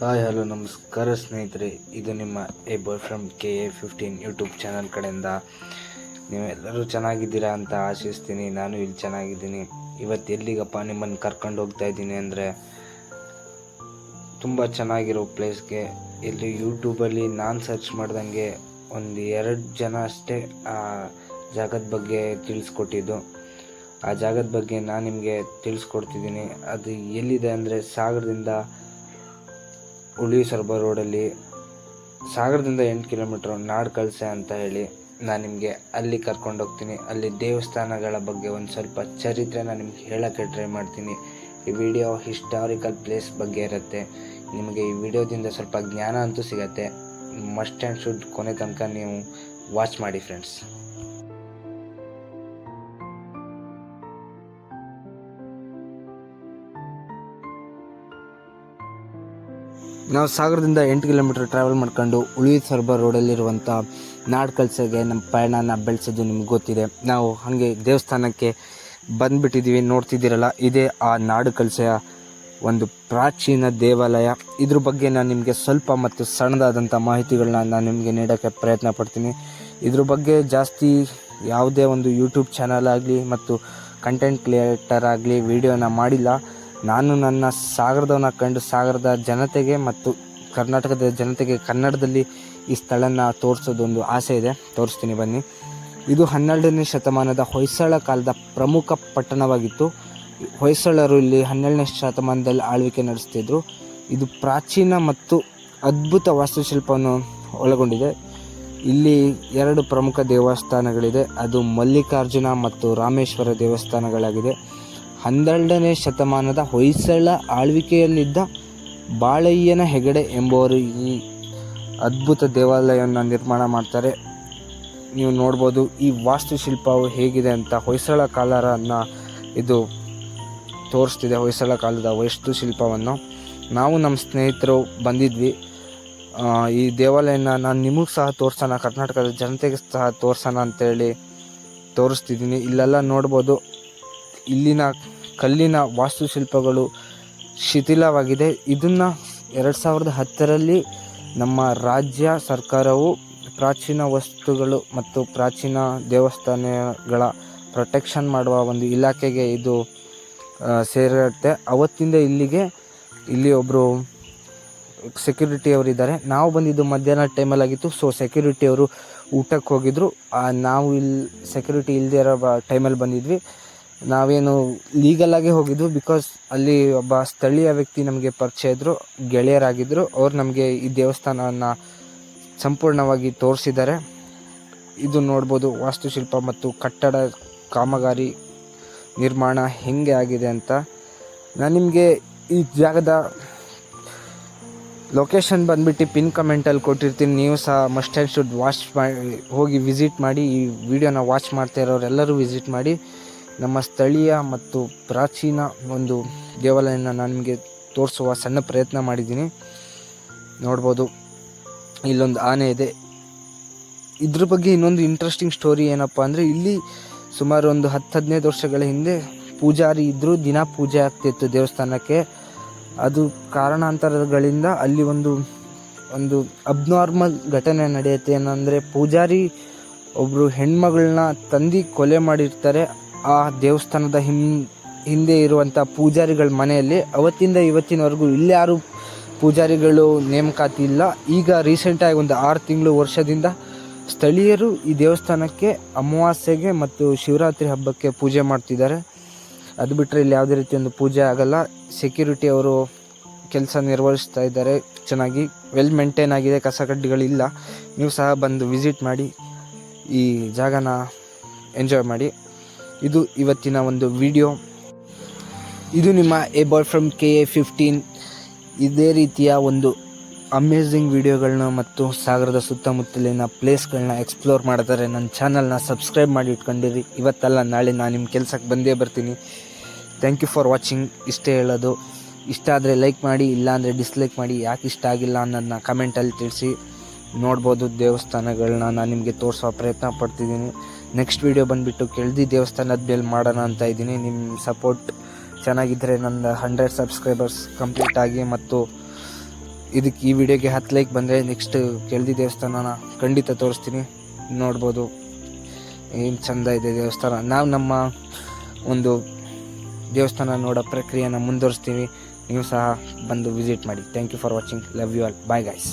Hi, hello, ನಮಸ್ಕಾರ ಸ್ನೇಹಿತರೆ. ಇದು ನಿಮ್ಮ a boy from K A fifteen YouTube channel ಕಡೆಯಿಂದ. ನೀವೆಲ್ಲರೂ ಚೆನ್ನಾಗಿದ್ದೀರಾ ಅಂತ ಆಶಿಸ್ತೀನಿ. ನಾನು ಇಲ್ಲಿ ಚೆನ್ನಾಗಿದ್ದೀನಿ. ಇವತ್ತು ಎಲ್ಲಿಗಪ್ಪ ನಿಮ್ಮನ್ನು ಕರ್ಕೊಂಡು ಹೋಗ್ತಾ ಇದ್ದೀನಿ ಅಂದರೆ, ತುಂಬ ಚೆನ್ನಾಗಿರೋ ಪ್ಲೇಸ್ಗೆ. ಇಲ್ಲಿ ಯೂಟ್ಯೂಬಲ್ಲಿ ನಾನು ಸರ್ಚ್ ಮಾಡ್ದಂಗೆ ಒಂದು ಎರಡು ಜನ ಅಷ್ಟೇ ಆ ಜಾಗದ ಬಗ್ಗೆ ತಿಳಿಸ್ಕೊಟ್ಟಿದ್ದು. ಆ ಜಾಗದ ಬಗ್ಗೆ ನಾನು ನಿಮಗೆ ತಿಳಿಸ್ಕೊಡ್ತಿದ್ದೀನಿ. ಅದು ಎಲ್ಲಿದೆ ಅಂದರೆ ಸಾಗರದಿಂದ ಉಳಿ ಸರ್ಬ ರೋಡಲ್ಲಿ ಸಾಗರದಿಂದ ಎಂಟು ಕಿಲೋಮೀಟ್ರ್ ನಾಡ್ ಕಲ್ಸೆ ಅಂತ ಹೇಳಿ ನಾನು ನಿಮಗೆ ಅಲ್ಲಿ ಕರ್ಕೊಂಡು ಹೋಗ್ತೀನಿ. ಅಲ್ಲಿ ದೇವಸ್ಥಾನಗಳ ಬಗ್ಗೆ ಒಂದು ಸ್ವಲ್ಪ ಚರಿತ್ರೆ ನಾನು ನಿಮ್ಗೆ ಹೇಳೋಕ್ಕೆ ಟ್ರೈ ಮಾಡ್ತೀನಿ. ಈ ವಿಡಿಯೋ ಹಿಸ್ಟಾರಿಕಲ್ ಪ್ಲೇಸ್ ಬಗ್ಗೆ ಇರುತ್ತೆ. ನಿಮಗೆ ಈ ವಿಡಿಯೋದಿಂದ ಸ್ವಲ್ಪ ಜ್ಞಾನ ಅಂತೂ ಸಿಗತ್ತೆ. ಮಸ್ಟ್ ಆ್ಯಂಡ್ ಶುಡ್ ಕೊನೆ ತನಕ ನೀವು ವಾಚ್ ಮಾಡಿ ಫ್ರೆಂಡ್ಸ್ ನಾವು ಸಾಗರದಿಂದ ಎಂಟು ಕಿಲೋಮೀಟರ್ ಟ್ರಾವೆಲ್ ಮಾಡ್ಕೊಂಡು ಉಳಿ ಸರ್ಬರ್ ರೋಡಲ್ಲಿರುವಂಥ ನಾಡ್ ಕಲ್ಸೆಗೆ ನಮ್ಮ ಪಯಣನ ಬೆಳೆಸೋದು ನಿಮ್ಗೆ ಗೊತ್ತಿದೆ. ನಾವು ಹಾಗೆ ದೇವಸ್ಥಾನಕ್ಕೆ ಬಂದುಬಿಟ್ಟಿದ್ದೀವಿ ನೋಡ್ತಿದ್ದೀರಲ್ಲ, ಇದೇ ಆ ನಾಡು ಕಲ್ಸೆಯ ಒಂದು ಪ್ರಾಚೀನ ದೇವಾಲಯ. ಇದ್ರ ಬಗ್ಗೆ ನಾನು ನಿಮಗೆ ಸ್ವಲ್ಪ ಮತ್ತು ಸಣ್ಣದಾದಂಥ ಮಾಹಿತಿಗಳನ್ನ ನಾನು ನಿಮಗೆ ನೀಡೋಕ್ಕೆ ಪ್ರಯತ್ನ ಪಡ್ತೀನಿ. ಇದ್ರ ಬಗ್ಗೆ ಜಾಸ್ತಿ ಯಾವುದೇ ಒಂದು ಯೂಟ್ಯೂಬ್ ಚಾನಲ್ ಆಗಲಿ ಮತ್ತು ಕಂಟೆಂಟ್ ಕ್ರಿಯೇಟರ್ ಆಗಲಿ ವಿಡಿಯೋನ ಮಾಡಿಲ್ಲ. ನಾನು ನನ್ನ ಸಾಗರದವನ್ನ ಕಂಡು ಸಾಗರದ ಜನತೆಗೆ ಮತ್ತು ಕರ್ನಾಟಕದ ಜನತೆಗೆ ಕನ್ನಡದಲ್ಲಿ ಈ ಸ್ಥಳನ ತೋರಿಸೋದೊಂದು ಆಸೆ ಇದೆ. ತೋರಿಸ್ತೀನಿ, ಬನ್ನಿ. ಇದು ಹನ್ನೆರಡನೇ ಶತಮಾನದ ಹೊಯ್ಸಳ ಕಾಲದ ಪ್ರಮುಖ ಪಟ್ಟಣವಾಗಿತ್ತು. ಹೊಯ್ಸಳರು ಇಲ್ಲಿ ಹನ್ನೆರಡನೇ ಶತಮಾನದಲ್ಲಿ ಆಳ್ವಿಕೆ ನಡೆಸ್ತಿದ್ರು. ಇದು ಪ್ರಾಚೀನ ಮತ್ತು ಅದ್ಭುತ ವಾಸ್ತುಶಿಲ್ಪವನ್ನು ಒಳಗೊಂಡಿದೆ. ಇಲ್ಲಿ ಎರಡು ಪ್ರಮುಖ ದೇವಸ್ಥಾನಗಳಿದೆ. ಅದು ಮಲ್ಲಿಕಾರ್ಜುನ ಮತ್ತು ರಾಮೇಶ್ವರ ದೇವಸ್ಥಾನಗಳಾಗಿದೆ. ಹನ್ನೆರಡನೇ ಶತಮಾನದ ಹೊಯ್ಸಳ ಆಳ್ವಿಕೆಯಲ್ಲಿದ್ದ ಬಾಳಯ್ಯನ ಹೆಗಡೆ ಎಂಬುವರು ಈ ಅದ್ಭುತ ದೇವಾಲಯವನ್ನು ನಿರ್ಮಾಣ ಮಾಡ್ತಾರೆ. ನೀವು ನೋಡ್ಬೋದು ಈ ವಾಸ್ತುಶಿಲ್ಪವು ಹೇಗಿದೆ ಅಂತ ಹೊಯ್ಸಳ ಕಾಲರನ್ನು ಇದು ತೋರಿಸ್ತಿದೆ, ಹೊಯ್ಸಳ ಕಾಲದ ವಾಸ್ತುಶಿಲ್ಪವನ್ನು. ನಾವು ನಮ್ಮ ಸ್ನೇಹಿತರು ಬಂದಿದ್ವಿ. ಈ ದೇವಾಲಯನ ನಾನು ನಿಮಗೂ ಸಹ ತೋರಿಸೋಣ, ಕರ್ನಾಟಕದ ಜನತೆಗೆ ಸಹ ತೋರಿಸೋಣ ಅಂತೇಳಿ ತೋರಿಸ್ತಿದ್ದೀನಿ. ಇಲ್ಲೆಲ್ಲ ನೋಡ್ಬೋದು. ಇಲ್ಲಿನ ಕಲ್ಲಿನ ವಾಸ್ತುಶಿಲ್ಪಗಳು ಶಿಥಿಲವಾಗಿದೆ. ಇದನ್ನು ಎರಡು ಸಾವಿರದ ಹತ್ತರಲ್ಲಿ ನಮ್ಮ ರಾಜ್ಯ ಸರ್ಕಾರವು ಪ್ರಾಚೀನ ವಸ್ತುಗಳು ಮತ್ತು ಪ್ರಾಚೀನ ದೇವಸ್ಥಾನಗಳ ಪ್ರೊಟೆಕ್ಷನ್ ಮಾಡುವ ಒಂದು ಇಲಾಖೆಗೆ ಇದು ಸೇರಿರುತ್ತೆ ಅವತ್ತಿಂದ ಇಲ್ಲಿಗೆ ಇಲ್ಲಿ ಒಬ್ಬರು ಸೆಕ್ಯೂರಿಟಿ ಅವರು ಇದ್ದಾರೆ. ನಾವು ಬಂದಿದ್ದು ಮಧ್ಯಾಹ್ನ ಟೈಮಲ್ಲಿ ಆಗಿತ್ತು. ಸೊ ಸೆಕ್ಯೂರಿಟಿ ಅವರು ಊಟಕ್ಕೆ ಹೋಗಿದ್ರು. ನಾವು ಇಲ್ಲಿ ಸೆಕ್ಯೂರಿಟಿ ಇಲ್ಲದೇ ಇರೋ ಟೈಮಲ್ಲಿ ಬಂದಿದ್ವಿ. ನಾವೇನು ಲೀಗಲಾಗೆ ಹೋಗಿದ್ವು ಬಿಕಾಸ್ ಅಲ್ಲಿ ಒಬ್ಬ ಸ್ಥಳೀಯ ವ್ಯಕ್ತಿ ನಮಗೆ ಪರಿಚಯ ಇದ್ದರು ಗೆಳೆಯರಾಗಿದ್ದರು ಅವ್ರು ನಮಗೆ ಈ ದೇವಸ್ಥಾನವನ್ನು ಸಂಪೂರ್ಣವಾಗಿ ತೋರಿಸಿದ್ದಾರೆ. ಇದು ನೋಡ್ಬೋದು ವಾಸ್ತುಶಿಲ್ಪ ಮತ್ತು ಕಟ್ಟಡ ಕಾಮಗಾರಿ ನಿರ್ಮಾಣ ಹೆಂಗೆ ಆಗಿದೆ ಅಂತ. ನಾನು ನಿಮಗೆ ಈ ಜಾಗದ ಲೊಕೇಶನ್ ಬಂದ್ಬಿಟ್ಟು ಪಿನ್ ಕಮೆಂಟಲ್ಲಿ ಕೊಟ್ಟಿರ್ತೀನಿ. ನೀವು ಸಹ ಮಸ್ಟ್ ಆ್ಯಂಡ್ ಶುಡ್ ವಾಚ್ ಮಾಡಿ ಹೋಗಿ ವಿಸಿಟ್ ಮಾಡಿ ಈ ವಿಡಿಯೋನ ವಾಚ್ ಮಾಡ್ತಾ ಇರೋರೆಲ್ಲರೂ ವಿಸಿಟ್ ಮಾಡಿ. ನಮ್ಮ ಸ್ಥಳೀಯ ಮತ್ತು ಪ್ರಾಚೀನ ಒಂದು ದೇವಾಲಯನ ನಾನು ನಿಮಗೆ ತೋರಿಸುವ ಸಣ್ಣ ಪ್ರಯತ್ನ ಮಾಡಿದ್ದೀನಿ. ನೋಡ್ಬೋದು. ಇಲ್ಲೊಂದು ಆನೆ ಇದೆ. ಇದ್ರ ಬಗ್ಗೆ ಇನ್ನೊಂದು ಇಂಟ್ರೆಸ್ಟಿಂಗ್ ಸ್ಟೋರಿ ಏನಪ್ಪ ಅಂದರೆ ಇಲ್ಲಿ ಸುಮಾರು ಒಂದು ಹತ್ತು ಹದಿನೈದು ವರ್ಷಗಳ ಹಿಂದೆ ಪೂಜಾರಿ ಇದ್ದರೂ ದಿನ ಪೂಜೆ ಆಗ್ತಿತ್ತು ದೇವಸ್ಥಾನಕ್ಕೆ. ಅದು ಕಾರಣಾಂತರಗಳಿಂದ ಅಲ್ಲಿ ಒಂದು ಒಂದು ಅಬ್ನಾರ್ಮಲ್ ಘಟನೆ ನಡೆಯುತ್ತೆ. ಏನಂದರೆ ಪೂಜಾರಿ ಒಬ್ಬರು ಹೆಣ್ಮಗಳನ್ನ ತಂದು ಕೊಲೆ ಮಾಡಿರ್ತಾರೆ. ಆ ದೇವಸ್ಥಾನದ ಹಿಂ, ಹಿಂದೆ ಇರುವಂಥ ಪೂಜಾರಿಗಳ ಮನೆಯಲ್ಲಿ ಅವತ್ತಿಂದ ಇವತ್ತಿನವರೆಗೂ ಇಲ್ಲಿ ಯಾರು ಪೂಜಾರಿಗಳು ನೇಮಕಾತಿ ಇಲ್ಲ. ಈಗ ರೀಸೆಂಟಾಗಿ ಒಂದು ಆರು ತಿಂಗಳು ವರ್ಷದಿಂದ ಸ್ಥಳೀಯರು ಈ ದೇವಸ್ಥಾನಕ್ಕೆ ಅಮಾವಾಸ್ಯೆಗೆ ಮತ್ತು ಶಿವರಾತ್ರಿ ಹಬ್ಬಕ್ಕೆ ಪೂಜೆ ಮಾಡ್ತಿದ್ದಾರೆ. ಅದು ಬಿಟ್ಟರೆ ಇಲ್ಲಿ ಯಾವುದೇ ರೀತಿ ಒಂದು ಪೂಜೆ ಆಗಲ್ಲ. ಸೆಕ್ಯೂರಿಟಿ ಅವರು ಕೆಲಸ ನಿರ್ವಹಿಸ್ತಾ ಇದ್ದಾರೆ. ಚೆನ್ನಾಗಿ ವೆಲ್ ಮೇಂಟೈನ್ ಆಗಿದೆ. ಕಸ ಕಡ್ಡಿಗಳಿಲ್ಲ. ನೀವು ಸಹ ಬಂದು ವಿಸಿಟ್ ಮಾಡಿ ಈ ಜಾಗನ ಎಂಜಾಯ್ ಮಾಡಿ. ಇದು ಇವತ್ತಿನ ಒಂದು ವಿಡಿಯೋ. ಇದು ನಿಮ್ಮ a boy from K A fifteen ಇದೇ ರೀತಿಯ ಒಂದು ಅಮೇಝಿಂಗ್ ವಿಡಿಯೋಗಳನ್ನ ಮತ್ತು ಸಾಗರದ ಸುತ್ತಮುತ್ತಲಿನ ಪ್ಲೇಸ್ಗಳನ್ನ ಎಕ್ಸ್ಪ್ಲೋರ್ ಮಾಡ್ತಾರೆ ನನ್ನ ಚಾನಲ್ನ ಸಬ್ಸ್ಕ್ರೈಬ್ ಮಾಡಿ ಇಟ್ಕೊಂಡಿರಿ. ಇವತ್ತಲ್ಲ, ನಾಳೆ ನಾನು ನಿಮ್ಮ ಕೆಲಸಕ್ಕೆ ಬಂದೇ ಬರ್ತೀನಿ. ಥ್ಯಾಂಕ್ ಯು ಫಾರ್ ವಾಚಿಂಗ್ ಇಷ್ಟೇ ಹೇಳೋದು. ಇಷ್ಟ ಆದರೆ ಲೈಕ್ ಮಾಡಿ ಇಲ್ಲಾಂದರೆ ಡಿಸ್ಲೈಕ್ ಮಾಡಿ, ಯಾಕೆ ಇಷ್ಟ ಆಗಿಲ್ಲ ಅನ್ನೋದನ್ನ ಕಮೆಂಟಲ್ಲಿ ತಿಳಿಸಿ. ನೋಡ್ಬೋದು ದೇವಸ್ಥಾನಗಳನ್ನ ನಾನು ನಿಮಗೆ ತೋರಿಸೋ ಪ್ರಯತ್ನ ಪಡ್ತಿದ್ದೀನಿ. ನೆಕ್ಸ್ಟ್ ವೀಡಿಯೋ ಬಂದುಬಿಟ್ಟು ಕೆಳದಿ ದೇವಸ್ಥಾನದ ಮೇಲೆ ಮಾಡೋಣ ಅಂತ ಇದ್ದೀನಿ. ನಿಮ್ಮ ಸಪೋರ್ಟ್ ಚೆನ್ನಾಗಿದ್ದರೆ ನನ್ನ ಹಂಡ್ರೆಡ್ ಸಬ್ಸ್ಕ್ರೈಬರ್ಸ್ ಕಂಪ್ಲೀಟ್ ಆಗಿ ಮತ್ತು ಇದಕ್ಕೆ ಈ ವಿಡಿಯೋಗೆ ಹತ್ತು ಲೈಕ್ ಬಂದರೆ ನೆಕ್ಸ್ಟ್ ಕೆಳದಿ ದೇವಸ್ಥಾನನ ಖಂಡಿತ ತೋರಿಸ್ತೀನಿ. ನೋಡ್ಬೋದು. ಏನು ಚಂದ ಇದೆ ದೇವಸ್ಥಾನ. ನಾವು ನಮ್ಮ ಒಂದು ದೇವಸ್ಥಾನ ನೋಡೋ ಪ್ರಕ್ರಿಯೆನ ಮುಂದುವರಿಸ್ತೀವಿ. ನೀವು ಸಹ ಬಂದು ವಿಸಿಟ್ ಮಾಡಿ. Thank you for watching love you all bye guys